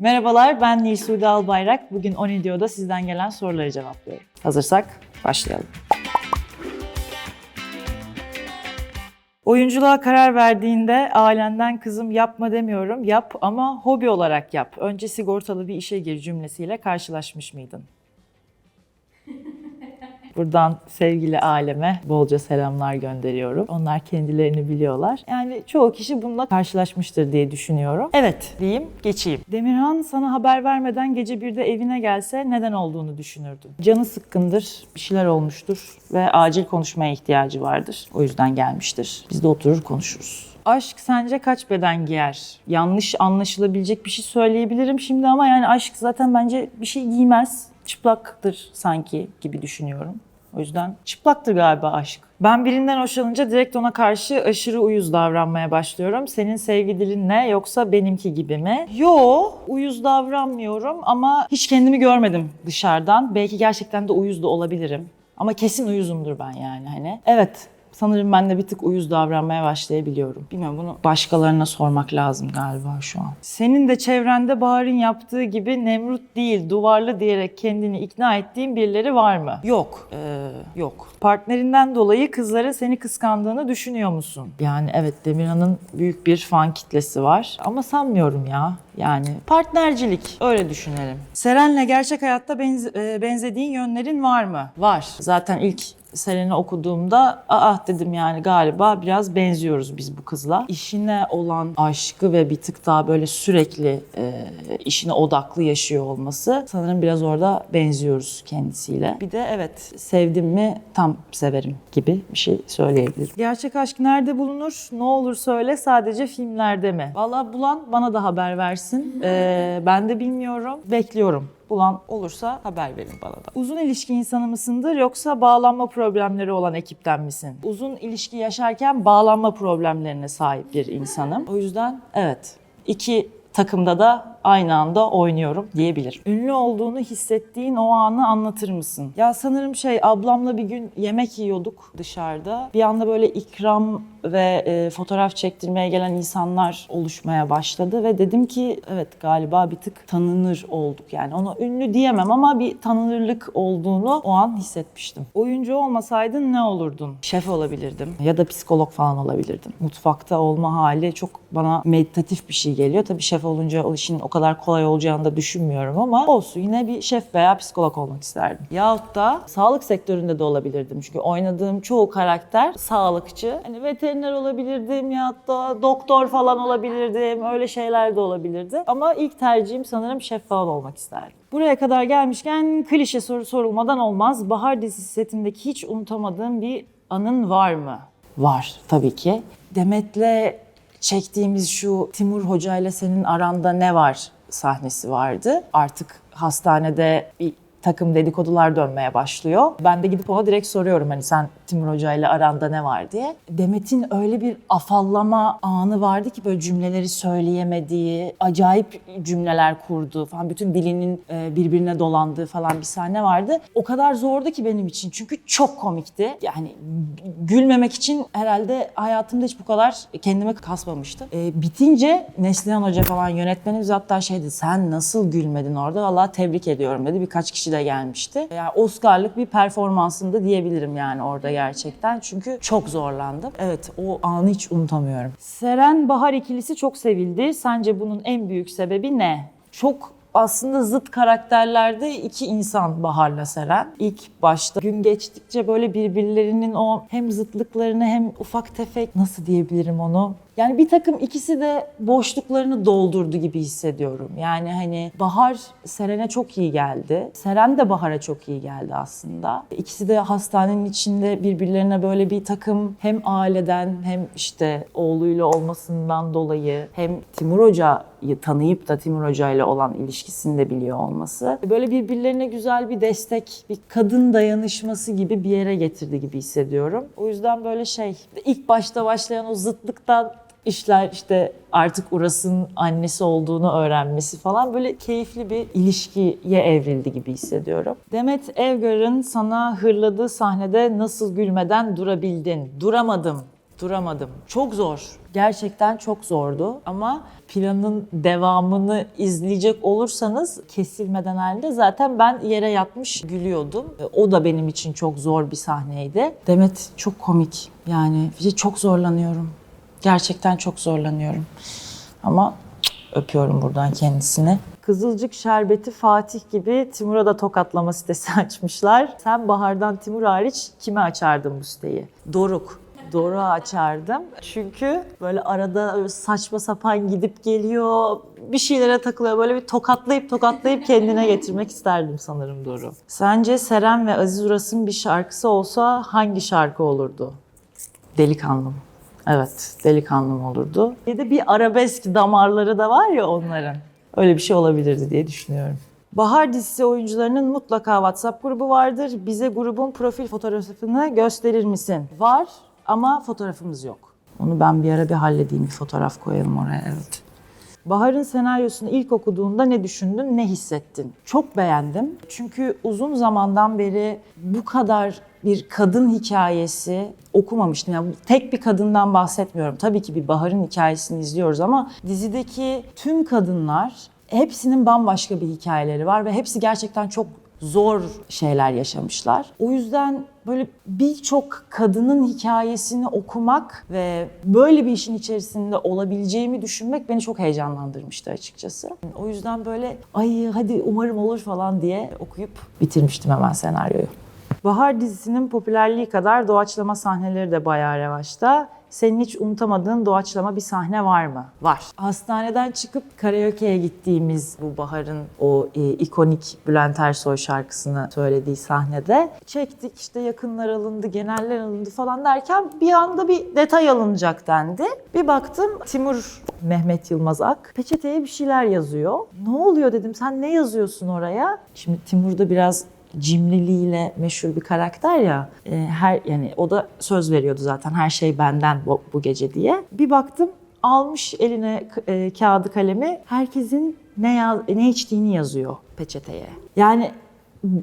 Merhabalar, ben Nilsude Albayrak. Bugün Onidio'da sizden gelen soruları cevaplıyorum. Hazırsak başlayalım. Oyunculuğa karar verdiğinde ailenden kızım yapma demiyorum, yap ama hobi olarak yap. Önce sigortalı bir işe gir cümlesiyle karşılaşmış mıydın? Buradan sevgili aleme bolca selamlar gönderiyorum. Onlar kendilerini biliyorlar. Yani çoğu kişi bununla karşılaşmıştır diye düşünüyorum. Evet diyeyim, geçeyim. Demirhan sana haber vermeden gece birde evine gelse neden olduğunu düşünürdün. Canı sıkkındır, bir şeyler olmuştur ve acil konuşmaya ihtiyacı vardır. O yüzden gelmiştir. Biz de oturur konuşuruz. Aşk sence kaç beden giyer? Yanlış anlaşılabilecek bir şey söyleyebilirim şimdi ama yani aşk zaten bence bir şey giymez. Çıplaktır sanki gibi düşünüyorum. O yüzden çıplaktır galiba aşk. Ben birinden hoşlanınca direkt ona karşı aşırı uyuz davranmaya başlıyorum. Senin sevgi dilin ne yoksa benimki gibi mi? Yo, uyuz davranmıyorum ama hiç kendimi görmedim dışarıdan. Belki gerçekten de uyuz da olabilirim. Ama kesin uyuzumdur ben yani hani. Evet, Sanırım ben de bir tık uyuz davranmaya başlayabiliyorum. Bilmiyorum bunu başkalarına sormak lazım galiba şu an. Senin de çevrende Bahar'ın yaptığı gibi Nemrut değil duvarlı diyerek kendini ikna ettiğin birileri var mı? Yok. Ee, yok. Partnerinden dolayı kızlara seni kıskandığını düşünüyor musun? Yani evet Demirhan'ın büyük bir fan kitlesi var. Ama sanmıyorum ya. Yani partnercilik öyle düşünelim. Seren'le gerçek hayatta benze- benzediğin yönlerin var mı? Var. Zaten ilk Seren'i okuduğumda aa dedim yani galiba biraz benziyoruz biz bu kızla. İşine olan aşkı ve bir tık daha böyle sürekli e, işine odaklı yaşıyor olması sanırım biraz orada benziyoruz kendisiyle. Bir de evet sevdim mi tam severim gibi bir şey söyleyebilirim. Gerçek aşk nerede bulunur? Ne olur söyle sadece filmlerde mi? Vallahi bulan bana da haber versin. Ee, ben de bilmiyorum. Bekliyorum. Bulan olursa haber verin bana da. Uzun ilişki insanı mısındır yoksa bağlanma problemleri olan ekipten misin? Uzun ilişki yaşarken bağlanma problemlerine sahip bir insanım. O yüzden evet. iki takımda da aynı anda oynuyorum diyebilirim. Ünlü olduğunu hissettiğin o anı anlatır mısın? Ya sanırım şey ablamla bir gün yemek yiyorduk dışarıda. Bir anda böyle ikram ve e, fotoğraf çektirmeye gelen insanlar oluşmaya başladı ve dedim ki evet galiba bir tık tanınır olduk. Yani ona ünlü diyemem ama bir tanınırlık olduğunu o an hissetmiştim. Oyuncu olmasaydın ne olurdun? Şef olabilirdim ya da psikolog falan olabilirdim. Mutfakta olma hali çok bana meditatif bir şey geliyor. Tabii şef olunca o işin o kadar kolay olacağını da düşünmüyorum ama olsun yine bir şef veya psikolog olmak isterdim. Yahut da sağlık sektöründe de olabilirdim. Çünkü oynadığım çoğu karakter sağlıkçı. Hani veteriner olabilirdim ya da doktor falan olabilirdim. Öyle şeyler de olabilirdi. Ama ilk tercihim sanırım şef falan olmak isterdim. Buraya kadar gelmişken klişe soru sorulmadan olmaz. Bahar dizisi setindeki hiç unutamadığım bir anın var mı? Var tabii ki. Demet'le çektiğimiz şu Timur Hoca ile senin aranda ne var sahnesi vardı. Artık hastanede bir takım dedikodular dönmeye başlıyor. Ben de gidip ona direkt soruyorum hani sen Timur Hoca ile aranda ne var diye. Demet'in öyle bir afallama anı vardı ki böyle cümleleri söyleyemediği, acayip cümleler kurduğu falan bütün dilinin e, birbirine dolandığı falan bir sahne vardı. O kadar zordu ki benim için çünkü çok komikti. Yani gülmemek için herhalde hayatımda hiç bu kadar kendime kasmamıştım. E, bitince Neslihan Hoca falan yönetmenimiz hatta şeydi sen nasıl gülmedin orada? Vallahi tebrik ediyorum dedi. Birkaç kişi de gelmişti. Yani Oscar'lık bir performansında diyebilirim yani orada gerçekten. Çünkü çok zorlandım. Evet o anı hiç unutamıyorum. Seren Bahar ikilisi çok sevildi. Sence bunun en büyük sebebi ne? Çok aslında zıt karakterlerde iki insan Bahar'la Seren. İlk başta gün geçtikçe böyle birbirlerinin o hem zıtlıklarını hem ufak tefek nasıl diyebilirim onu? Yani bir takım ikisi de boşluklarını doldurdu gibi hissediyorum. Yani hani Bahar Seren'e çok iyi geldi. Seren de Bahar'a çok iyi geldi aslında. İkisi de hastanenin içinde birbirlerine böyle bir takım hem aileden hem işte oğluyla olmasından dolayı hem Timur Hoca'yı tanıyıp da Timur Hoca ile olan ilişkisini de biliyor olması. Böyle birbirlerine güzel bir destek, bir kadın dayanışması gibi bir yere getirdi gibi hissediyorum. O yüzden böyle şey ilk başta başlayan o zıtlıktan işler işte artık Uras'ın annesi olduğunu öğrenmesi falan böyle keyifli bir ilişkiye evrildi gibi hissediyorum. Demet Evgar'ın sana hırladığı sahnede nasıl gülmeden durabildin? Duramadım Duramadım. Çok zor. Gerçekten çok zordu ama planın devamını izleyecek olursanız kesilmeden halinde zaten ben yere yatmış gülüyordum. O da benim için çok zor bir sahneydi. Demet çok komik. Yani çok zorlanıyorum. Gerçekten çok zorlanıyorum. Ama öpüyorum buradan kendisini. Kızılcık Şerbeti Fatih gibi Timur'a da tokatlama sitesi açmışlar. Sen Bahar'dan Timur hariç kime açardın bu siteyi? Doruk. Doruk'u açardım. Çünkü böyle arada öyle saçma sapan gidip geliyor, bir şeylere takılıyor. Böyle bir tokatlayıp tokatlayıp kendine getirmek isterdim sanırım Doruk'u. Sence Seren ve Aziz Uras'ın bir şarkısı olsa hangi şarkı olurdu? Delikanlım. Evet, delikanlım olurdu. Bir de bir arabesk damarları da var ya onların. Öyle bir şey olabilirdi diye düşünüyorum. Bahar dizisi oyuncularının mutlaka WhatsApp grubu vardır. Bize grubun profil fotoğrafını gösterir misin? Var ama fotoğrafımız yok. Onu ben bir ara bir halledeyim, bir fotoğraf koyalım oraya, evet. Bahar'ın senaryosunu ilk okuduğunda ne düşündün, ne hissettin? Çok beğendim. Çünkü uzun zamandan beri bu kadar bir kadın hikayesi okumamıştım. Yani tek bir kadından bahsetmiyorum. Tabii ki bir Bahar'ın hikayesini izliyoruz ama dizideki tüm kadınlar hepsinin bambaşka bir hikayeleri var ve hepsi gerçekten çok zor şeyler yaşamışlar. O yüzden böyle birçok kadının hikayesini okumak ve böyle bir işin içerisinde olabileceğimi düşünmek beni çok heyecanlandırmıştı açıkçası. O yüzden böyle ay hadi umarım olur falan diye okuyup bitirmiştim hemen senaryoyu. Bahar dizisinin popülerliği kadar doğaçlama sahneleri de bayağı revaçta. Senin hiç unutamadığın doğaçlama bir sahne var mı? Var. Hastaneden çıkıp karaoke'ye gittiğimiz bu Bahar'ın o e, ikonik Bülent Ersoy şarkısını söylediği sahnede çektik işte yakınlar alındı, geneller alındı falan derken bir anda bir detay alınacak dendi. Bir baktım Timur Mehmet Yılmaz Ak peçeteye bir şeyler yazıyor. Ne oluyor dedim sen ne yazıyorsun oraya? Şimdi Timur da biraz cimriliğiyle meşhur bir karakter ya. e, her yani o da söz veriyordu zaten her şey benden bu, bu gece diye. Bir baktım almış eline e, kağıdı kalemi herkesin ne yaz, ne içtiğini yazıyor peçeteye. Yani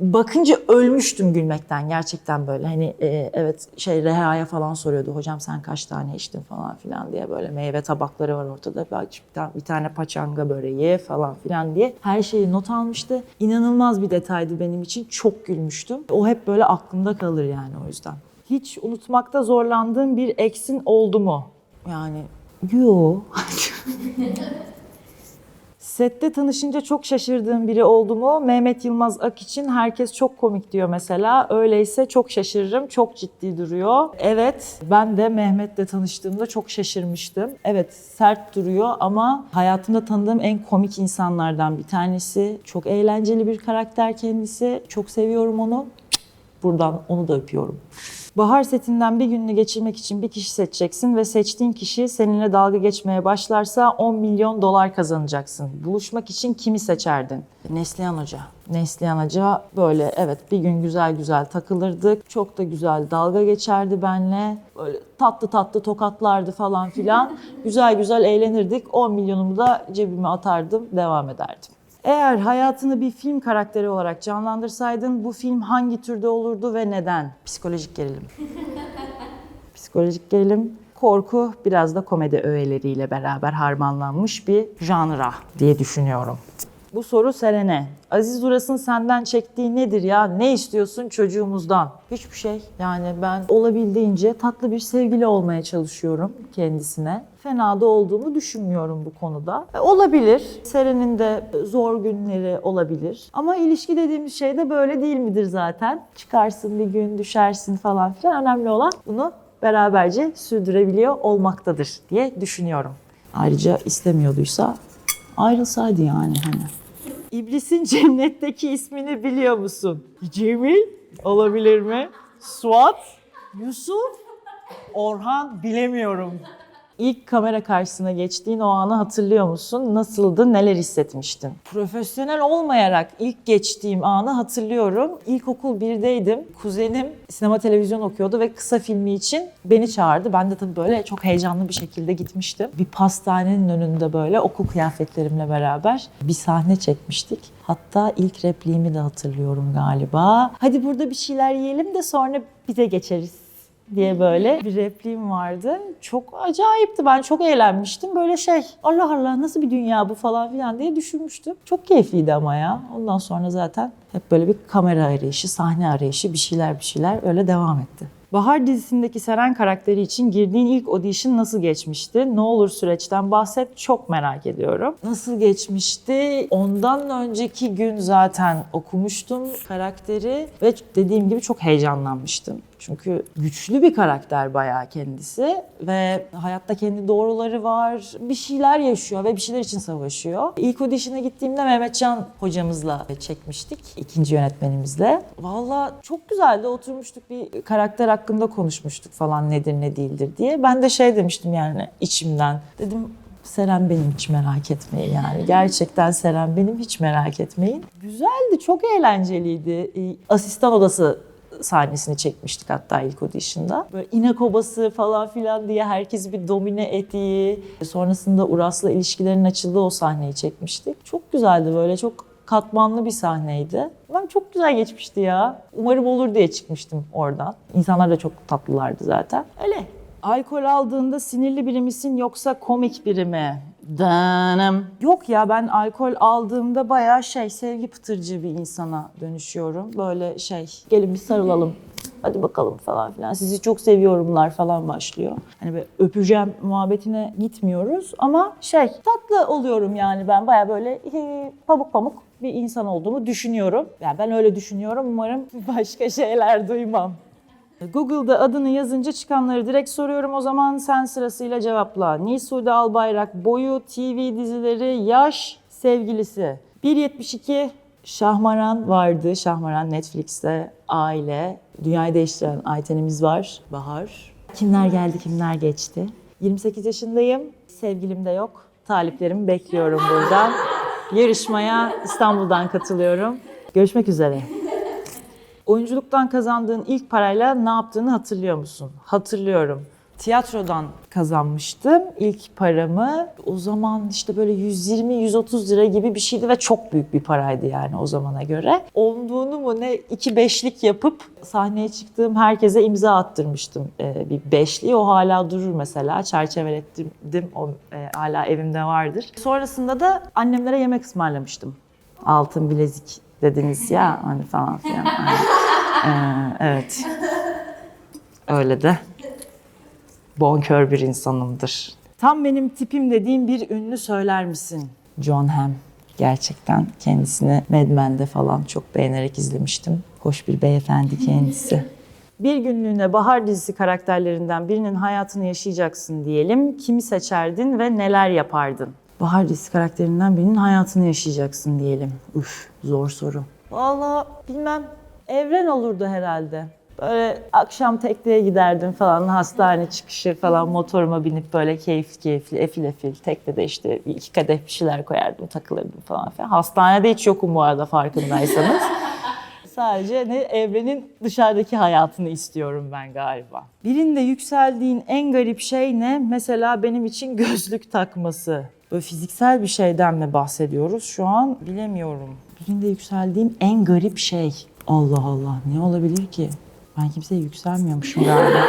bakınca ölmüştüm gülmekten gerçekten böyle hani e, evet şey Reha'ya falan soruyordu hocam sen kaç tane içtin falan filan diye böyle meyve tabakları var ortada bir tane, bir tane paçanga böreği falan filan diye her şeyi not almıştı. İnanılmaz bir detaydı benim için çok gülmüştüm. O hep böyle aklımda kalır yani o yüzden. Hiç unutmakta zorlandığın bir eksin oldu mu? Yani yo. Sette tanışınca çok şaşırdığım biri oldu mu? Mehmet Yılmaz Ak için herkes çok komik diyor mesela. Öyleyse çok şaşırırım. Çok ciddi duruyor. Evet ben de Mehmet'le tanıştığımda çok şaşırmıştım. Evet sert duruyor ama hayatımda tanıdığım en komik insanlardan bir tanesi. Çok eğlenceli bir karakter kendisi. Çok seviyorum onu. Buradan onu da öpüyorum. Bahar setinden bir gününü geçirmek için bir kişi seçeceksin ve seçtiğin kişi seninle dalga geçmeye başlarsa 10 milyon dolar kazanacaksın. Buluşmak için kimi seçerdin? Neslihan Hoca. Neslihan Hoca böyle evet bir gün güzel güzel takılırdık. Çok da güzel dalga geçerdi benle. Böyle tatlı tatlı tokatlardı falan filan. güzel güzel eğlenirdik. 10 milyonumu da cebime atardım, devam ederdim. Eğer hayatını bir film karakteri olarak canlandırsaydın bu film hangi türde olurdu ve neden? Psikolojik gerilim. Psikolojik gerilim, korku biraz da komedi öğeleriyle beraber harmanlanmış bir janra diye düşünüyorum. Bu soru Seren'e. Aziz Uras'ın senden çektiği nedir ya? Ne istiyorsun çocuğumuzdan? Hiçbir şey. Yani ben olabildiğince tatlı bir sevgili olmaya çalışıyorum kendisine. Fena da olduğumu düşünmüyorum bu konuda. E, olabilir. Seren'in de zor günleri olabilir. Ama ilişki dediğimiz şey de böyle değil midir zaten? Çıkarsın bir gün, düşersin falan filan. Önemli olan bunu beraberce sürdürebiliyor olmaktadır diye düşünüyorum. Ayrıca istemiyorduysa ayrılsaydı yani hani. İblisin cennetteki ismini biliyor musun? Cemil olabilir mi? Suat, Yusuf, Orhan bilemiyorum. İlk kamera karşısına geçtiğin o anı hatırlıyor musun? Nasıldı, neler hissetmiştin? Profesyonel olmayarak ilk geçtiğim anı hatırlıyorum. İlkokul 1'deydim. Kuzenim sinema televizyon okuyordu ve kısa filmi için beni çağırdı. Ben de tabii böyle çok heyecanlı bir şekilde gitmiştim. Bir pastanenin önünde böyle okul kıyafetlerimle beraber bir sahne çekmiştik. Hatta ilk repliğimi de hatırlıyorum galiba. Hadi burada bir şeyler yiyelim de sonra bize geçeriz diye böyle bir repliğim vardı. Çok acayipti. Ben çok eğlenmiştim. Böyle şey Allah Allah nasıl bir dünya bu falan filan diye düşünmüştüm. Çok keyifliydi ama ya. Ondan sonra zaten hep böyle bir kamera arayışı, sahne arayışı bir şeyler bir şeyler öyle devam etti. Bahar dizisindeki Seren karakteri için girdiğin ilk audition nasıl geçmişti? Ne olur süreçten bahset çok merak ediyorum. Nasıl geçmişti? Ondan önceki gün zaten okumuştum karakteri ve dediğim gibi çok heyecanlanmıştım. Çünkü güçlü bir karakter bayağı kendisi ve hayatta kendi doğruları var. Bir şeyler yaşıyor ve bir şeyler için savaşıyor. İlk audition'a gittiğimde Mehmetcan hocamızla çekmiştik. ikinci yönetmenimizle. Valla çok güzeldi. Oturmuştuk bir karakter hakkında konuşmuştuk falan nedir ne değildir diye. Ben de şey demiştim yani içimden. Dedim Seren benim hiç merak etmeyin yani. Gerçekten Seren benim hiç merak etmeyin. Güzeldi, çok eğlenceliydi. Asistan odası sahnesini çekmiştik hatta ilk audition'da. Böyle inek obası falan filan diye herkes bir domine ettiği, sonrasında Uras'la ilişkilerin açıldığı o sahneyi çekmiştik. Çok güzeldi böyle çok katmanlı bir sahneydi. Ben çok güzel geçmişti ya. Umarım olur diye çıkmıştım oradan. İnsanlar da çok tatlılardı zaten. Öyle. Alkol aldığında sinirli biri misin yoksa komik biri mi? Danım. Yok ya ben alkol aldığımda bayağı şey sevgi pıtırcı bir insana dönüşüyorum. Böyle şey gelin bir sarılalım hadi bakalım falan filan sizi çok seviyorumlar falan başlıyor. Hani böyle öpeceğim muhabbetine gitmiyoruz ama şey tatlı oluyorum yani ben baya böyle hi, pamuk pamuk bir insan olduğumu düşünüyorum. Yani ben öyle düşünüyorum umarım başka şeyler duymam. Google'da adını yazınca çıkanları direkt soruyorum o zaman sen sırasıyla cevapla. Nisude Albayrak, boyu, TV dizileri, yaş, sevgilisi. 1.72 Şahmaran vardı. Şahmaran Netflix'te aile. Dünyayı değiştiren Ayten'imiz var. Bahar. Kimler geldi kimler geçti. 28 yaşındayım. Sevgilim de yok. Taliplerimi bekliyorum buradan. Yarışmaya İstanbul'dan katılıyorum. Görüşmek üzere. Oyunculuktan kazandığın ilk parayla ne yaptığını hatırlıyor musun? Hatırlıyorum. Tiyatrodan kazanmıştım ilk paramı. O zaman işte böyle 120-130 lira gibi bir şeydi ve çok büyük bir paraydı yani o zamana göre. Onluğunu mu ne iki beşlik yapıp sahneye çıktığım herkese imza attırmıştım ee, bir beşliği. O hala durur mesela. Çerçevelettirdim. O e, hala evimde vardır. Sonrasında da annemlere yemek ısmarlamıştım. Altın bilezik dediniz ya hani falan filan. Hani, ee, evet. Öyle de bonkör bir insanımdır. Tam benim tipim dediğim bir ünlü söyler misin? John Hamm. Gerçekten kendisini Mad Men'de falan çok beğenerek izlemiştim. Hoş bir beyefendi kendisi. Bir günlüğüne Bahar dizisi karakterlerinden birinin hayatını yaşayacaksın diyelim. Kimi seçerdin ve neler yapardın? Bahar dizisi karakterinden birinin hayatını yaşayacaksın diyelim. Uf, zor soru. Vallahi bilmem. Evren olurdu herhalde. Böyle akşam tekneye giderdim falan, hastane çıkışı falan motoruma binip böyle keyifli keyifli, efil efil teknede işte bir iki kadeh bir şeyler koyardım, takılırdım falan filan. Hastanede hiç yokum bu arada farkındaysanız. Sadece ne evrenin dışarıdaki hayatını istiyorum ben galiba. Birinde yükseldiğin en garip şey ne? Mesela benim için gözlük takması. Böyle fiziksel bir şeyden mi bahsediyoruz şu an bilemiyorum. Birinde yükseldiğim en garip şey. Allah Allah ne olabilir ki? Ben kimseye yükselmiyormuşum galiba.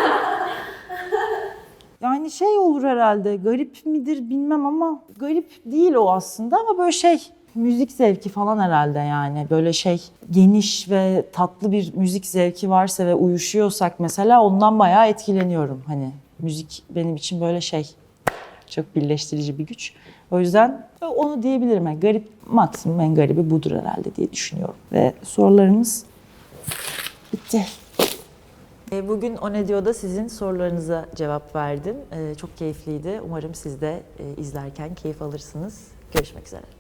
Yani şey olur herhalde, garip midir bilmem ama garip değil o aslında ama böyle şey müzik zevki falan herhalde yani böyle şey geniş ve tatlı bir müzik zevki varsa ve uyuşuyorsak mesela ondan bayağı etkileniyorum. Hani müzik benim için böyle şey çok birleştirici bir güç. O yüzden onu diyebilirim. Yani garip maksimum en garibi budur herhalde diye düşünüyorum. Ve sorularımız bitti. E, Bugün O Ne Diyor'da sizin sorularınıza cevap verdim. E, Çok keyifliydi. Umarım siz de e, izlerken keyif alırsınız. Görüşmek üzere.